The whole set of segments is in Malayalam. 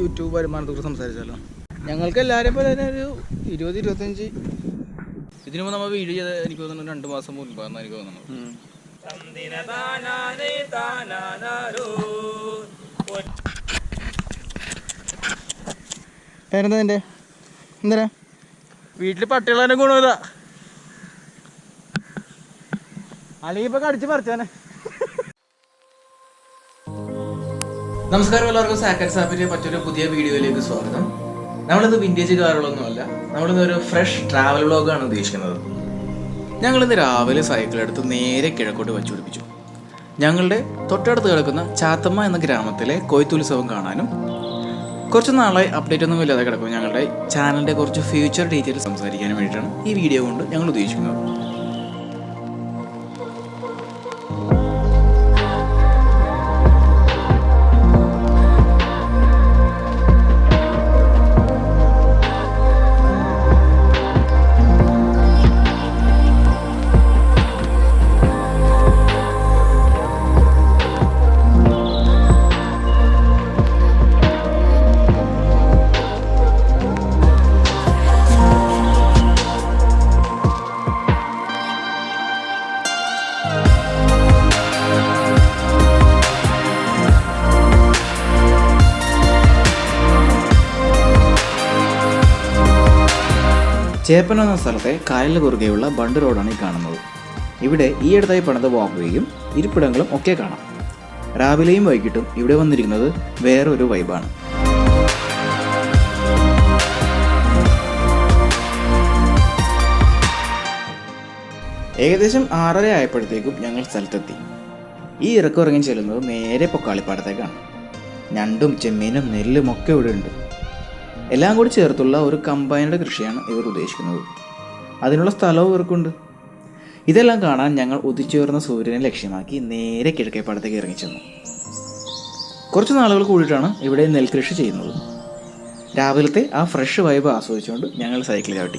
യൂട്യൂബ് വരുമാനത്തെ കുറിച്ച് സംസാരിച്ചാലോ? ഞങ്ങൾക്ക് എല്ലാവരെയും പോലെ തന്നെ ഒരു ഇരുപത് ഇരുപത്തഞ്ച്. ഇതിനു മുമ്പ് നമ്മൾ വീഡിയോ ചെയ്ത എനിക്ക് തോന്നുന്നു രണ്ട് മാസം മുൻപാന്ന് എനിക്ക് തോന്നുന്നു. പേരെന്താ നിന്റെ? എന്തിനാ വീട്ടിൽ പട്ടികളെ ഗുണമില്ല അല്ലെങ്കിൽ ഇപ്പൊ കടിച്ച് പറിച്ചാനെ നമസ്കാരം എല്ലാവർക്കും. സാക്കറ്റ് സാപ്പിന്റെ മറ്റൊരു പുതിയ വീഡിയോയിലേക്ക് സ്വാഗതം. നമ്മളിത് വിന്റേജ് കാറുകളൊന്നുമല്ല നമ്മളിന്ന് ഒരു ഫ്രഷ് ട്രാവൽ വ്ളോഗാണ് ഉദ്ദേശിക്കുന്നത്. ഞങ്ങളിന്ന് രാവിലെ സൈക്കിൾ എടുത്ത് നേരെ കിഴക്കോട്ട് വച്ചു പിടിപ്പിച്ചു. ഞങ്ങളുടെ തൊട്ടടുത്ത് കിടക്കുന്ന ചാത്തമ്മ എന്ന ഗ്രാമത്തിലെ കൊയ്ത്തുത്സവം കാണാനും കുറച്ച് നാളായി അപ്ഡേറ്റ് ഒന്നും ഇല്ലാതെ കിടക്കും ഞങ്ങളുടെ ചാനലിന്റെ കുറച്ച് ഫ്യൂച്ചർ ഡീറ്റെയിൽസ് സംസാരിക്കാനും വേണ്ടിയിട്ടാണ് ഈ വീഡിയോ കൊണ്ട് ഞങ്ങൾ ഉദ്ദേശിക്കുന്നത്. ചേപ്പൻ എന്ന സ്ഥലത്തെ കായലിന് കുറുകെയുള്ള ബണ്ട് റോഡാണ് ഈ കാണുന്നത്. ഇവിടെ ഈ അടുത്തായി പണിത വാക്കുകയും ഇരിപ്പിടങ്ങളും ഒക്കെ കാണാം. രാവിലെയും വൈകിട്ടും ഇവിടെ വന്നിരിക്കുന്നത് വേറൊരു വൈബാണ്. ഏകദേശം ആറര ആയപ്പോഴത്തേക്കും ഞങ്ങൾ സ്ഥലത്തെത്തി. ഈ ഇറക്കം ഇറങ്ങി ചെല്ലുന്നത് നേരെ പൊക്കാളിപ്പാടത്തേക്കാണ്. ഞണ്ടും ചെമ്മീനും നെല്ലും ഒക്കെ ഇവിടെ ഉണ്ട് എല്ലാം കൂടി ചേർത്തുള്ള ഒരു കമ്പൈൻഡ് കൃഷിയാണ് ഇവർ ഉദ്ദേശിക്കുന്നത്. അതിനുള്ള സ്ഥലവും ഇവർക്കുണ്ട്. ഇതെല്ലാം കാണാൻ ഞങ്ങൾ ഉദിച്ചുയർന്ന സൂര്യനെ ലക്ഷ്യമാക്കി നേരെ കിഴക്കേപ്പാടത്തേക്ക് ഇറങ്ങിച്ചെന്നു കുറച്ച് നാളുകൾ കൂടിയിട്ടാണ് ഇവിടെ നെൽകൃഷി ചെയ്യുന്നത്. രാവിലത്തെ ആ ഫ്രഷ് വൈബ് ആസ്വദിച്ചുകൊണ്ട് ഞങ്ങൾ സൈക്കിൾ ചവിട്ടി.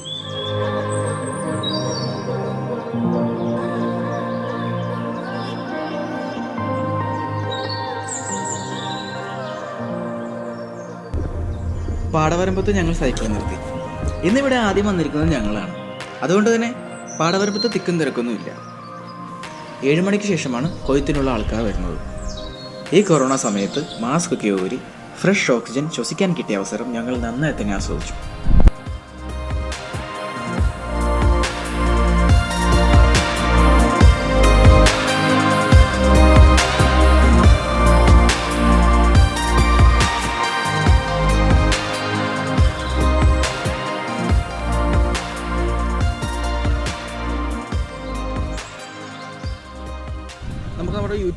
പാടവരമ്പത്ത് ഞങ്ങൾ സൈക്കിൾ നിർത്തി. ഇന്നിവിടെ ആദ്യം വന്നിരിക്കുന്നത് ഞങ്ങളാണ്. അതുകൊണ്ട് തന്നെ പാടവരമ്പത്ത് തിക്കും തിരക്കൊന്നുമില്ല ഏഴ് മണിക്ക് ശേഷമാണ് കൊയ്ത്തിനുള്ള ആൾക്കാർ വരുന്നത്. ഈ കൊറോണ സമയത്ത് മാസ്ക് ഒക്കെ ഊരി ഫ്രഷ് ഓക്സിജൻ ശ്വസിക്കാൻ കിട്ടിയ അവസരം ഞങ്ങൾ നന്നായി തന്നെ ആസ്വദിച്ചു.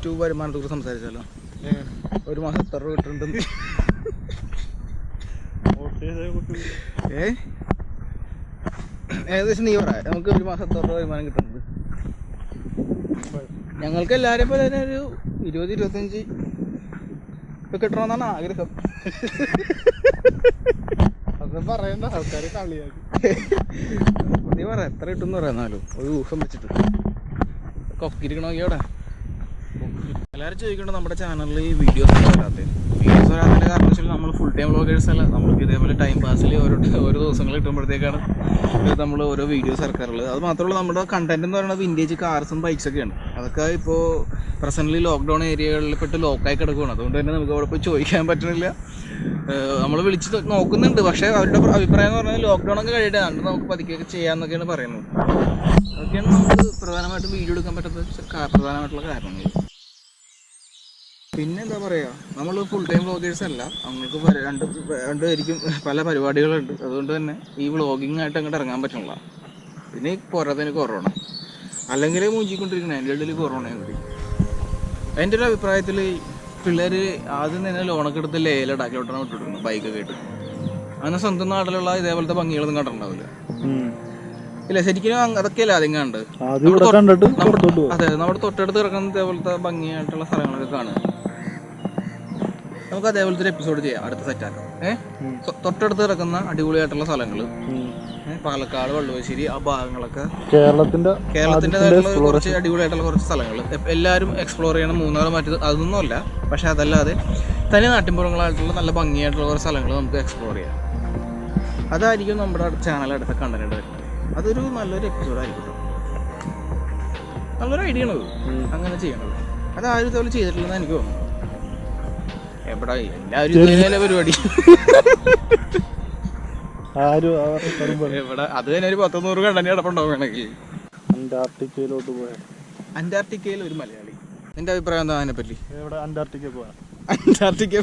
യൂട്യൂബ് വരുമാനത്തെ കുറിച്ച് സംസാരിച്ചാലോ ഒരു മാസം എത്ര രൂപ കിട്ടുന്നുണ്ട് ഏ? ഏകദേശം നീ പറ. നമുക്ക് ഒരു മാസം എത്ര രൂപ വരുമാനം കിട്ടുന്നുണ്ട്? ഞങ്ങൾക്ക് എല്ലാവരെയും പോലെ തന്നെ ഒരു ഇരുപത് ഇരുപത്തഞ്ച് ഇപ്പൊ കിട്ടണമെന്നാണ് ആഗ്രഹം. അത് പറയണ്ട. ആൾക്കാർ കളിയാക്കി. നീ പറ എത്ര കിട്ടും എന്ന് പറയാന്നാലും ഒരു ഊഹം വെച്ചിട്ട്. കൊക്കിരിക്കണമെങ്കിൽ അവിടെ? എല്ലാവരും ചോദിക്കുന്നുണ്ട് നമ്മുടെ ചാനലിൽ ഈ വീഡിയോസ് വരാത്തത് വീഡിയോസ് വരാത്തതിന്റെ കാരണം വെച്ചാൽ നമ്മൾ ഫുൾ ടൈം വ്ളോഗേഴ്സ് അല്ല. നമുക്ക് ഇതേപോലെ ടൈം പാസിൽ ഓരോ ഓരോ ദിവസങ്ങൾ കിട്ടുമ്പോഴത്തേക്കാണ് നമ്മൾ ഓരോ വീഡിയോസ് ഇറക്കാറുള്ളത്. അത് മാത്രമല്ല നമ്മുടെ കണ്ടന്റ് എന്ന് പറയുന്നത് വിന്റേജ് കാർസും ബൈക്സൊക്കെയാണ് അതൊക്കെ ഇപ്പോൾ പ്രസന്റ്ലി ലോക്ക്ഡൗൺ ഏരിയകളിൽ പെട്ട് ലോക്കായി കിടക്കുകയാണ് അതുകൊണ്ട് തന്നെ നമുക്ക് അവിടെ പോയി ചോദിക്കാൻ പറ്റുന്നില്ല നമ്മൾ വിളിച്ച് നോക്കുന്നുണ്ട്. പക്ഷേ അവരുടെ പ്ര- അഭിപ്രായം എന്ന് പറഞ്ഞാൽ ലോക്ക്ഡൗൺ ഒക്കെ കഴിയട്ടെ അതുകൊണ്ട് നമുക്ക് പതുക്കെയൊക്കെ ചെയ്യാമെന്നൊക്കെയാണ് പറയുന്നത്. അതൊക്കെയാണ് നമുക്ക് പ്രധാനമായിട്ടും വീഡിയോ എടുക്കാൻ പറ്റാത്ത പ്രധാനമായിട്ടുള്ള കാരണങ്ങൾ. പിന്നെ എന്താ പറയാ നമ്മൾ ഫുൾ ടൈം വ്ളോഗേഴ്സ് അല്ല. നമ്മൾക്ക് രണ്ട് രണ്ട് പേർക്കും പല പരിപാടികളുണ്ട്. അതുകൊണ്ട് തന്നെ ഈ വ്ളോഗിങ് ആയിട്ട് അങ്ങോട്ട് ഇറങ്ങാൻ പറ്റണില്ല. പിന്നെ പോരാത്തതിന് കൊറോണ അല്ലെങ്കിൽ മൂഞ്ചിക്കൊണ്ടിരിക്കണം. എന്റെ ഇടയിൽ കൊറോണ കൂടി എന്റെ ഒരു അഭിപ്രായത്തിൽ പിള്ളേർ ആദ്യം തന്നെ ലോണൊക്കെ എടുത്ത് ലേ ലഡാക്കിലോട്ടാണ് വിട്ടുകൊടുക്കുന്നത് ബൈക്കൊക്കെ ഇട്ട് അങ്ങനെ സ്വന്തം നാട്ടിലുള്ള ഇതേപോലത്തെ ഭംഗികളൊന്നും കണ്ടിട്ടുണ്ടാവില്ല. ഇല്ല ശരിക്കും അതൊക്കെയല്ല ആദ്യം കണ്ട് അതെ നമ്മുടെ തൊട്ടടുത്ത് കിടക്കുന്ന ഇതേപോലത്തെ ഭംഗിയായിട്ടുള്ള സ്ഥലങ്ങളൊക്കെ കാണുക. നമുക്ക് അതേപോലത്തെ ഒരു എപ്പിസോഡ് ചെയ്യാം. അടുത്ത സെറ്റാക്കാം ഏഹ് തൊട്ടടുത്ത് കിടക്കുന്ന അടിപൊളിയായിട്ടുള്ള സ്ഥലങ്ങൾ പാലക്കാട് വള്ളുവശ്ശേരി ആ ഭാഗങ്ങളൊക്കെ. കേരളത്തിന്റെ കേരളത്തിന്റെതായിട്ടുള്ള കുറച്ച് അടിപൊളിയായിട്ടുള്ള കുറച്ച് സ്ഥലങ്ങൾ എല്ലാവരും എക്സ്പ്ലോർ ചെയ്യണം. മൂന്നാറ് മറ്റത് അതൊന്നുമല്ല. പക്ഷെ അതല്ലാതെ തനി നാട്ടിൻപുറങ്ങളായിട്ടുള്ള നല്ല ഭംഗിയായിട്ടുള്ള കുറച്ച് സ്ഥലങ്ങൾ നമുക്ക് എക്സ്പ്ലോർ ചെയ്യാം. അതായിരിക്കും നമ്മുടെ ചാനൽ അടുത്ത കണ്ടന്റ് വരുന്നത്. അതൊരു നല്ലൊരു എപ്പിസോഡ് ആയിരിക്കും നല്ലൊരു ഐഡിയ ആണത് അങ്ങനെ ചെയ്യണത്. അത് ആരും ഇതുപോലെ ചെയ്തിട്ടില്ലെന്ന് എനിക്ക് തോന്നുന്നു. എവിടെ? എല്ലാവരും പരിപാടി. ആരും എവിടെ? അത് തന്നെ ഒരു പത്തൊന്നൂറ് കണ്ടന്റ് കിടപ്പുണ്ടാവും വേണമെങ്കിൽ. അന്റാർട്ടിക്കയിലോട്ട് പോയാ അന്റാർട്ടിക്കയിൽ ഒരു മലയാളി. നിന്റെ അഭിപ്രായം എന്താ അതിനെ പറ്റി എവിടെ? അന്റാർട്ടിക്ക പോയാ അന്റാർട്ടിക്ക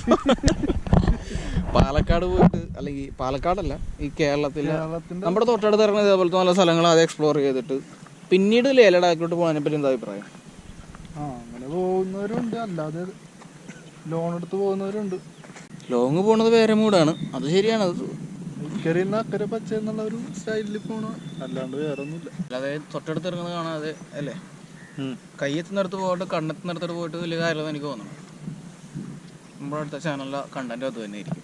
പാലക്കാട് പോയിട്ട് അല്ലെങ്കിൽ പാലക്കാടല്ല ഈ കേരളത്തിലെ നമ്മുടെ തൊട്ടടുത്ത് ഇറങ്ങുന്ന ഇതേപോലത്തെ നല്ല സ്ഥലങ്ങൾ ആദ്യം എക്സ്പ്ലോർ ചെയ്തിട്ട് പിന്നീട് ലേലഡാക്കിലോട്ട് പോകാനെ പറ്റി എന്താ അഭിപ്രായം? ആ അങ്ങനെ പോകുന്നവരുണ്ട്. അല്ലാതെ ലോൺ എടുത്ത് പോകുന്നവരുണ്ട്. ലോങ് പോണത് വേറെ മൂടാണ് അത് ശരിയാണ്. അത് ഇക്കരെ അക്കരെ പച്ച എന്നുള്ള ഒരു സ്റ്റൈലിൽ പോണ അല്ലാണ്ട് വേറെ ഒന്നുമില്ല അല്ലാതെ തൊട്ടടുത്ത് ഇറങ്ങുന്നത് കാണാതെ അല്ലേ? കയ്യെത്തുന്നിടത്ത് പോയിട്ട് കണ്ണെത്തുന്നിടത്തോട്ട് പോയിട്ട് വലിയ കാര്യമെന്ന് എനിക്ക് തോന്നുന്നു. നമ്മുടെ അടുത്ത ചാനലിലെ കണ്ടന്റ് അത് തന്നെ ആയിരിക്കും.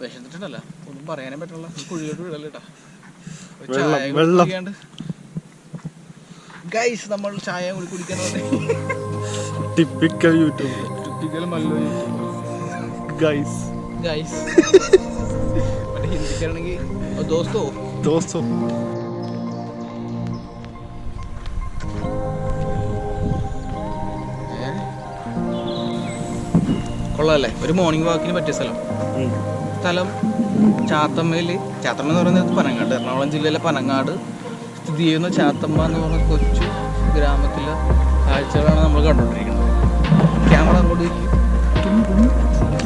വിശന്നിട്ടുണ്ടല്ല. ഒന്നും പറയാനേ പറ്റില്ല കുഴിയോട്ട് വിടല്ലേട്ടാ ചായ കുടിക്കാണ്ട്. ഗൈസ് നമ്മൾ ചായ കുടി കുടിക്കാൻ ടിപ്പിക്കൽ യൂട്യൂബ് ടിപ്പിക്കൽ മല്ലോ ഗൈസ് ഗൈസ് മറ്റേ ഹിന്ദിക്കാണെങ്കിൽ ദോസ്തോ? ദോസ്തോ. ഏ? കൊള്ളാല്ലേ? ഒരു മോർണിംഗ് വാക്കിന് പറ്റിയ സ്ഥലം. സ്ഥലം ചാത്തമ്മയിൽ ചാത്തമ്മ എന്ന് പറയുന്നത് പനങ്ങാട് എറണാകുളം ജില്ലയിലെ പനങ്ങാട്. സ്ഥിതി ചെയ്യുന്ന ചാത്തമ്മ എന്ന് പറഞ്ഞ കൊച്ചു ഗ്രാമത്തിലെ കാഴ്ചകളാണ് നമ്മൾ കണ്ടുകൊണ്ടിരിക്കുന്നത്. ക്യാമറ അങ്ങോട്ട് തിരിക്കും.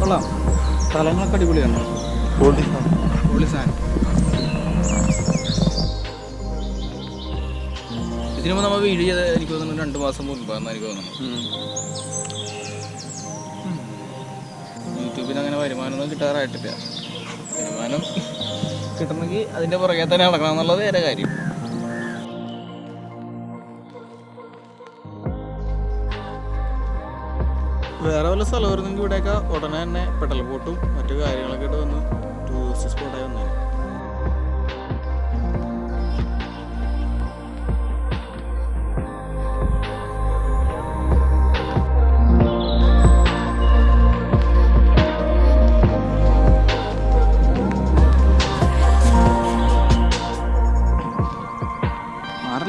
കൊള്ളാം സ്ഥലങ്ങളൊക്കെ അടിപൊളിയാണ് പൊളി സാധനം ഇതിനു നമ്മൾ വീഡിയോ ചെയ്ത് എനിക്ക് തോന്നുന്നു രണ്ട് മാസം മുൻപാന്ന് എനിക്ക് തോന്നുന്നു യൂട്യൂബിൽ അങ്ങനെ വരുമാനമൊന്നും കിട്ടാറായിട്ടില്ല വരുമാനം കിട്ടണമെങ്കിൽ അതിന്റെ പുറകെ തന്നെ നടക്കണം എന്നുള്ളത് വേറെ കാര്യം. വേറെ വല്ല സ്ഥലമായിരുന്നെങ്കിൽ ഇവിടെയൊക്കെ ഉടനെ തന്നെ പെട്ടൽ ബോട്ടും മറ്റു കാര്യങ്ങളൊക്കെ ആയിട്ട് വന്ന് ടൂറിസ്റ്റ് സ്പോട്ടായി വന്നേനെ.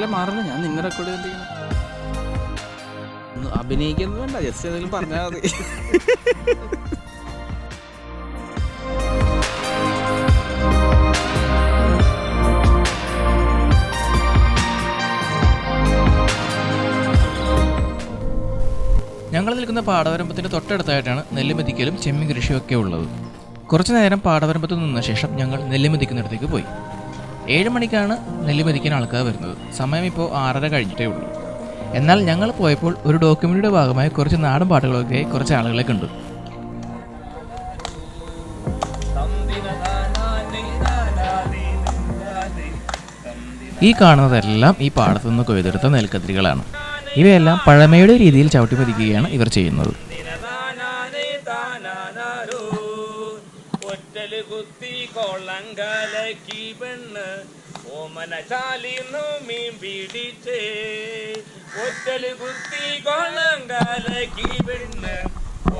മാറില്ല മാറില്ല ഞാൻ നിന്നെ റെക്കോർഡ് ചെയ്തിരിക്കുന്നു അഭിനയിക്കുന്നത് വേണ്ട. ജസ്റ്റ് ഏതെങ്കിലും പറഞ്ഞാൽ മതി. ഞങ്ങൾ നിൽക്കുന്ന പാടവരമ്പത്തിന്റെ തൊട്ടടുത്തായിട്ടാണ് നെല്ലുമതിക്കലും ചെമ്മീൻ കൃഷിയൊക്കെ ഉള്ളത്. കുറച്ചു നേരം പാടവരമ്പത്ത് നിന്ന ശേഷം ഞങ്ങൾ നെല്ലുമതിക്കുന്നിടത്തേക്ക് പോയി. ഏഴ് മണിക്കാണ് നെല്ലുമെതിക്കാൻ ആൾക്കാർ വരുന്നത്. സമയം ഇപ്പോൾ ആറര കഴിഞ്ഞിട്ടേ ഉള്ളൂ. എന്നാൽ ഞങ്ങൾ പോയപ്പോൾ ഒരു ഡോക്യുമെന്ററിയുടെ ഭാഗമായി കുറച്ച് നാടൻ പാട്ടുകളൊക്കെ കുറച്ച് ആളുകളെ കണ്ടു ഈ കാണുന്നതെല്ലാം ഈ പാടത്തു നിന്ന് കൊയ്തെടുത്ത നെൽക്കതിരികളാണ്. ഇവയെല്ലാം പഴമയുടെ രീതിയിൽ ചവിട്ടി പതിക്കുകയാണ് ഇവർ ചെയ്യുന്നത്. കുത്തി കൊള്ളം കലക്കി പെണ്ണ്. ഓമന ചാലിന്നു മീൻ പിടിച്ചേ. ഒറ്റൽ കുത്തി കൊള്ളം കലക്കി പെണ്ണ്.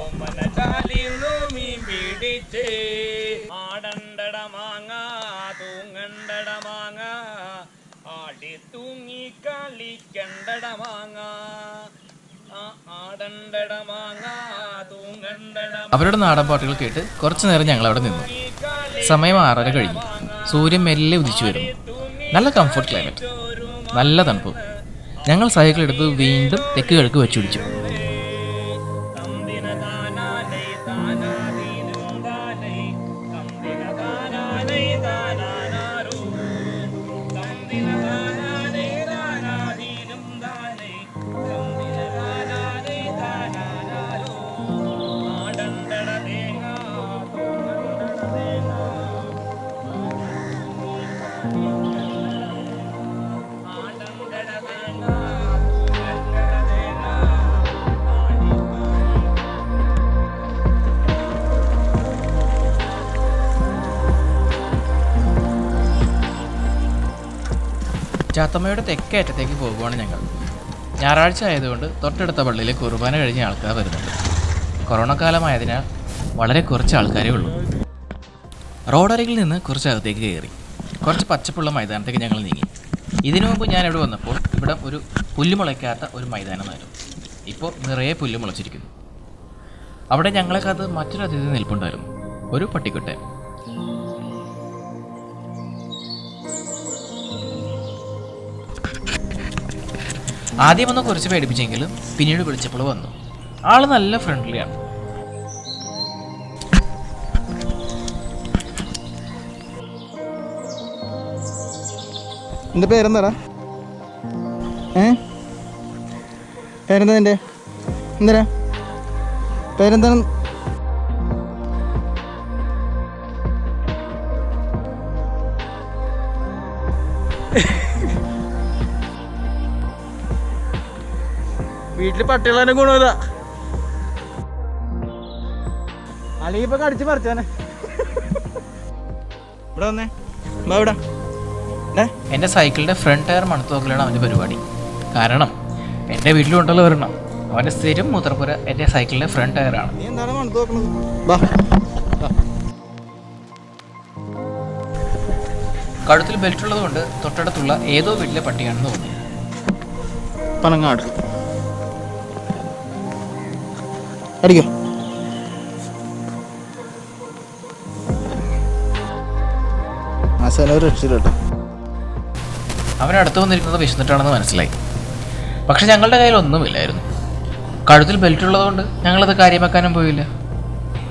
ഓമന ചാലിന്നു മീൻ പിടിച്ചേ. ആടണ്ടട മാങ്ങ തൂങ്ങണ്ടട മാങ്ങ. ആടി തൂങ്ങി കളിക്കണ്ടട മാങ്ങ. അവരുടെ നാടൻ പാട്ടുകൾ കേട്ട് കുറച്ചു നേരം ഞങ്ങൾ അവിടെ നിന്നു. സമയം ആറര കഴിഞ്ഞു. സൂര്യൻ മെല്ലെ ഉദിച്ചു വരുന്നു. നല്ല കംഫർട്ട് ക്ലൈമറ്റ് നല്ല തണുപ്പ്. ഞങ്ങൾ സൈക്കിൾ എടുത്ത് വീണ്ടും തെക്ക് കിഴക്ക് വെച്ചുപിടിച്ചു ചാത്തമ്മയുടെ തെക്കേ അറ്റത്തേക്ക് പോകുവാണ് ഞങ്ങൾ. ഞായറാഴ്ച ആയതുകൊണ്ട് തൊട്ടടുത്ത പള്ളിയിൽ കുർബാന കഴിഞ്ഞ ആൾക്കാർ വരുന്നുണ്ട്. കൊറോണ കാലമായതിനാൽ വളരെ കുറച്ച് ആൾക്കാരേ ഉള്ളൂ. റോഡരികിൽ നിന്ന് കുറച്ച് അകത്തേക്ക് കയറി. കുറച്ച് പച്ചപ്പുള്ള മൈതാനത്തേക്ക് ഞങ്ങൾ നീങ്ങി. ഇതിനു മുമ്പ് ഞാൻ ഇവിടെ വന്നപ്പോൾ ഇവിടെ ഒരു പുല്ല് മുളയ്ക്കാത്ത ഒരു മൈതാനമായിരുന്നു. ഇപ്പോൾ നിറയെ പുല്ല് മുളച്ചിരിക്കുന്നു. അവിടെ ഞങ്ങളെ മറ്റൊരു അതിഥി നിൽപ്പുണ്ടായിരുന്നു. ഒരു പട്ടിക്കുട്ടൻ. ആദ്യം ഒന്ന് കുറച്ച് പേടിപ്പിച്ചെങ്കിലും പിന്നീട് വിളിച്ചപ്പോൾ വന്നു. ആൾ നല്ല ഫ്രണ്ട്ലിയാണ് എന്റെ പേരെന്താടാ? ഏ? പേരെന്താ നിന്റെ? എന്തരാ പേരെന്താണ് വീട്ടിൽ പട്ടികളെ ഗുണമില്ല അല്ലെങ്കിൽ ഇപ്പൊ കടിച്ച് പറിച്ചാനെ ഇവിടെ വന്നേ. വാ ഇവിടെ. എന്റെ സൈക്കിളിന്റെ സൈക്കിളിന്റെ ഫ്രണ്ട് ടയർ മണത്ത് നോക്കലാണ് അവന്റെ പരിപാടി. കാരണം എന്റെ വീട്ടിലുണ്ടല്ലോ ഒരെണ്ണം. അവന്റെ സ്ഥിരം മൂത്രപ്പുര എന്റെ സൈക്കിളിന്റെ ഫ്രണ്ട് ടയറാണ്. കഴുത്തിൽ ബെൽറ്റ് ഉള്ളതുകൊണ്ട് തൊട്ടടുത്തുള്ള ഏതോ വീട്ടിലെ പട്ടിയാണെന്ന് തോന്നി പനങ്ങാട്. അടിക്കോ. ആശാന ഒരു രക്ഷയില്ല കേട്ടോ അവൻ അടുത്ത് വന്നിരിക്കുന്നത് വിശന്നിട്ടാണെന്ന് മനസ്സിലായി. പക്ഷെ ഞങ്ങളുടെ കയ്യിൽ ഒന്നുമില്ലായിരുന്നു. കഴുത്തിൽ ബെൽറ്റ് ഉള്ളതുകൊണ്ട് ഞങ്ങളത് കാര്യമാക്കാനും പോയില്ല.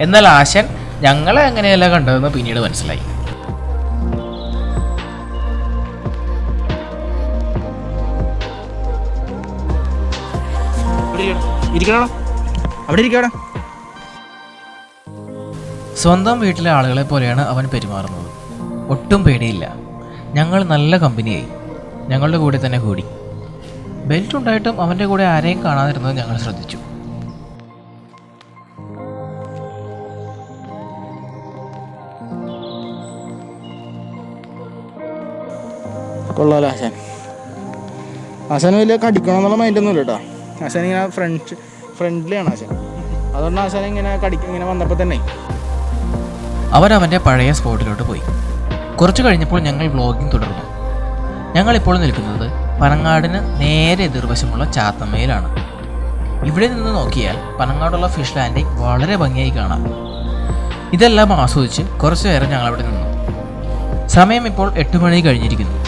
എന്നാൽ ആശൻ ഞങ്ങളെ അങ്ങനെയല്ല കണ്ടതെന്ന് പിന്നീട് മനസ്സിലായി. ഇരിക്കണോ? അവിടെ ഇരിക്കടാ സ്വന്തം വീട്ടിലെ ആളുകളെ പോലെയാണ് അവൻ പെരുമാറുന്നത്. ഒട്ടും പേടിയില്ല. ഞങ്ങൾ നല്ല കമ്പനിയായി. ഞങ്ങളുടെ കൂടെ തന്നെ കൂടി. ബെൽറ്റ് ഉണ്ടായിട്ടും അവന്റെ കൂടെ ആരെയും കാണാതിരുന്നത് ഞങ്ങൾ ശ്രദ്ധിച്ചു. കൊള്ളാലോ ആശാൻ. ആശാൻ വലിയ കടിക്കണം എന്നുള്ള മൈൻഡൊന്നുമില്ല കേട്ടോ ആശാൻ ഇങ്ങനെ ഫ്രണ്ട് ഫ്രണ്ട്ലിയാണ് ആശാൻ. അതുകൊണ്ട് ആശാൻ ഇങ്ങനെ കടിക്കും ഇങ്ങനെ വന്നപ്പോൾ തന്നെ. അവരവന്റെ പഴയ സ്പോട്ടിലോട്ട് പോയി. കുറച്ചു കഴിഞ്ഞപ്പോൾ ഞങ്ങൾ വ്ളോഗിംഗ് തുടർന്നു. ഞങ്ങളിപ്പോൾ നിൽക്കുന്നത് പനങ്ങാടിന് നേരെ എതിർവശമുള്ള ചാത്തമ്മയിലാണ്. ഇവിടെ നിന്ന് നോക്കിയാൽ പനങ്ങാടുള്ള ഫിഷ് ലാൻഡിംഗ് വളരെ ഭംഗിയായി കാണാം. ഇതെല്ലാം ആസ്വദിച്ച് കുറച്ചു നേരം ഞങ്ങളവിടെ നിന്നു. സമയം ഇപ്പോൾ എട്ട് മണി കഴിഞ്ഞിരിക്കുന്നു.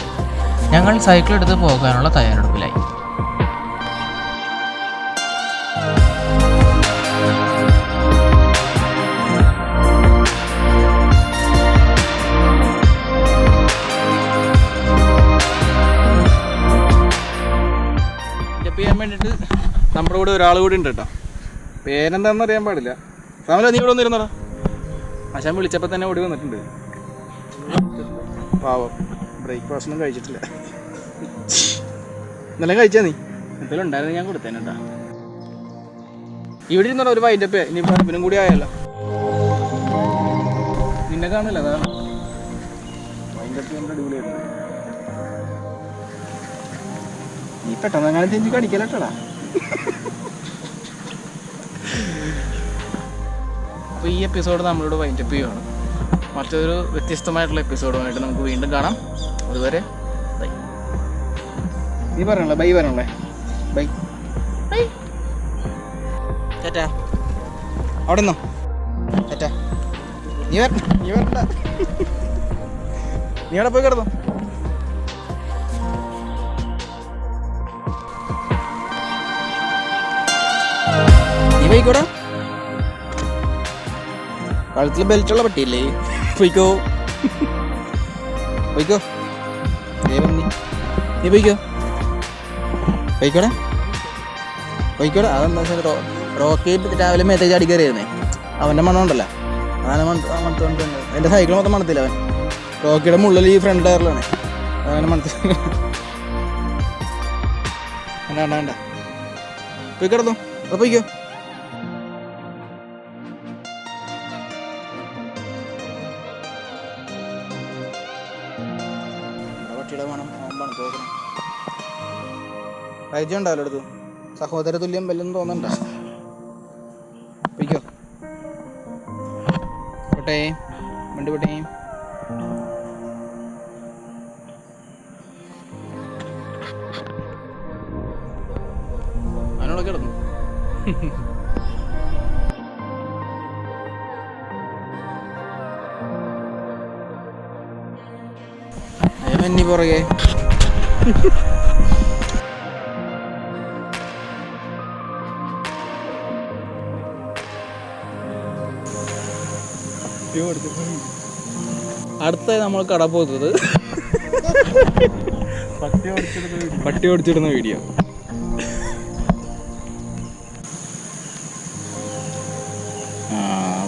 ഞങ്ങൾ സൈക്കിൾ എടുത്ത് പോകാനുള്ള തയ്യാറെടുപ്പിലായി. വേണ്ടിയിട്ട് നമ്മുടെ കൂടെ ഒരാൾ കൂടി ഉണ്ട് കേട്ടോ. പേരെന്താണെന്ന് അറിയാൻ പാടില്ല. സാമല നീ ഇവിടെ വന്നിരുന്നടാ? ആശാൻ വിളിച്ചപ്പോൾ തന്നെ ഓടി വന്നിട്ടുണ്ട്. പാവം. ബ്രേക്ക്ഫാസ്റ്റ് ഒന്നും കഴിച്ചിട്ടില്ല. ഇന്നലെ കഴിച്ചാ നീ? എന്തെങ്കിലും ഉണ്ടായിരുന്നു ഞാൻ കൊടുത്തേനെ കേട്ടാ. ഇവിടെ ഇരുന്നോ ഒരു വൈൻഡപ്പ് ഇനി ഇവനും കൂടി ആയല്ലോ. നിന്നെ കാണില്ല അതാണ് വൈൻഡപ്പ് അടിപൊളിയായിരുന്നു. നീ പെട്ടെന്ന് അങ്ങനെ തിരിഞ്ഞ് കടിക്കലട്ടടാ അപ്പോൾ ഈ എപ്പിസോഡ് നമ്മളിവിടെ വൈൻഡപ്പ് ചെയ്യുവാണ്. മറ്റൊരു വ്യത്യസ്തമായിട്ടുള്ള എപ്പിസോഡുമായിട്ട് നമുക്ക് വീണ്ടും കാണാം. അതുവരെ ബൈ. നീ പറയണല്ലേ? ബൈ പറയണല്ലേ? ബൈ. ബൈ. ചേട്ടാ അവിടെ നിന്നോ. ചേട്ടാ നീ വരണ്ട. നീ വരണ്ട. നീ അവിടെ പോയി കിടന്നോ. പോയിക്കോടാ. കഴുത്തിൽ ബെൽറ്റുള്ള പട്ടിയില്ലേ? പോയിക്കോ. പോയിക്കോ. നീ പോയിക്കോ. പോയിക്കോടാ. പോയിക്കോടാ. അതെന്താ വെച്ചാൽ റോ റോക്കി രാവിലെ മേത്തേക്ക് ചാടി കയറിയിരുന്നേ. അവന്റെ മണം ഉണ്ടല്ലോ. അതാണ് മണത്ത് മണത്തോണ്ട് എന്റെ സൈക്കിൾ മൊത്തം മണത്തില്ല അവൻ. റോക്കിയുടെ മുള്ളിൽ ഈ ഫ്രണ്ട് ടയറിലാണ് അങ്ങനെ മണത്തി വേണ്ട വേണ്ട പോയി കിടന്നോ അത് പോയിക്കോ. റൈജ ഉണ്ടല്ലോ അടുത്ത് സഹോദര തുല്യം വല്ലെന്ന് തോന്നണ്ട? വണ്ടി പോട്ടെ. എന്നെ പുറകെ. അടുത്ത നമ്മൾ കട പോകുന്നത് പട്ടി ഓടിച്ചിടുന്ന വീഡിയോ.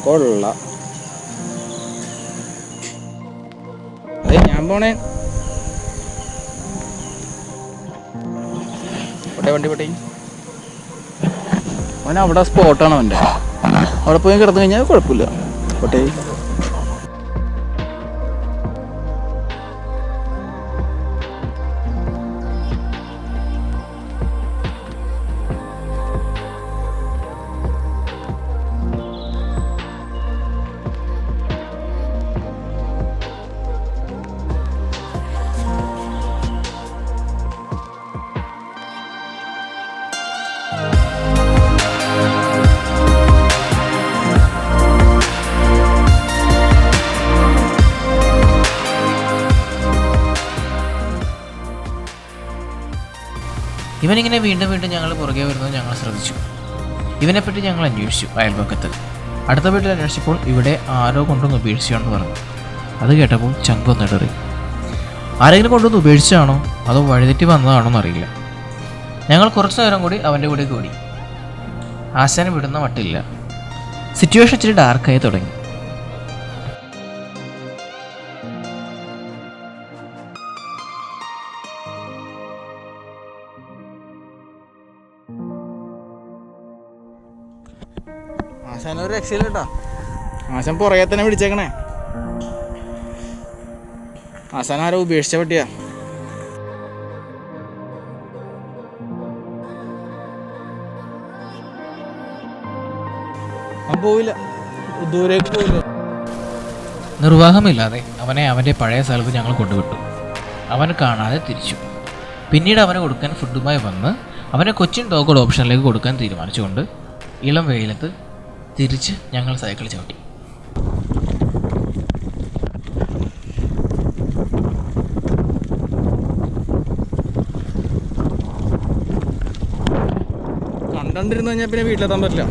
കൊള്ള. അതെ ഞാൻ പോണേ. പോട്ടെ വണ്ടി പോട്ടെ. അവൻ അവിടെ സ്പോട്ടാണ് അവന്റെ. അവിടെ പോയി കിടന്നു കഴിഞ്ഞാൽ കുഴപ്പമില്ല. പോട്ടെ. ഇവനിങ്ങനെ വീണ്ടും വീണ്ടും ഞങ്ങൾ പുറകെ വരുന്നത് ഞങ്ങൾ ശ്രദ്ധിച്ചു. ഇവനെപ്പറ്റി ഞങ്ങൾ അന്വേഷിച്ചു അയൽപക്കത്ത്. അടുത്ത വീട്ടിൽ അന്വേഷിച്ചപ്പോൾ ഇവിടെ ആരോ കൊണ്ടൊന്ന് ഉപേക്ഷിച്ചാണെന്ന് പറഞ്ഞു. അത് കേട്ടപ്പോൾ ചങ്കൊന്നിടറി ആരെങ്കിലും കൊണ്ടൊന്ന് ഉപേക്ഷിച്ചാണോ? അതോ വഴിതെറ്റി വന്നതാണോ എന്നറിയില്ല. ഞങ്ങൾ കുറച്ചു നേരം കൂടി അവന്റെ കൂടെ കൂടി ആശാനം വിടുന്ന മട്ടില്ല സിറ്റുവേഷൻ ഇച്ചിരി ഡാർക്കായി തുടങ്ങി. ആശാന ഒരു രക്ഷയില്ല കേട്ടോ ആശാൻ പുറകെ തന്നെ പിടിച്ചേക്കണേ. ആശാൻ ആരോ ഉപേക്ഷിച്ച പട്ടിയാ. പോവില്ല. ദൂരേക്ക് പോവില്ല. നിർവാഹമില്ലാതെ അവനെ അവന്റെ പഴയ സ്ഥലത്ത് ഞങ്ങൾ കൊണ്ടുവിട്ടു. അവൻ കാണാതെ തിരിച്ചു. പിന്നീട് അവനെ കൊടുക്കാൻ ഫുഡുമായി വന്ന് അവനെ കൊച്ചിൻ ഡോഗോഡ് ഓപ്ഷനിലേക്ക് കൊടുക്കാൻ തീരുമാനിച്ചുകൊണ്ട് ഇളം വെയിലത്ത് തിരിച്ച് ഞങ്ങൾ സൈക്കിൾ ചവിട്ടി. കണ്ടിരുന്നു കഴിഞ്ഞാൽ പിന്നെ വീട്ടിലെത്താൻ പറ്റില്ല.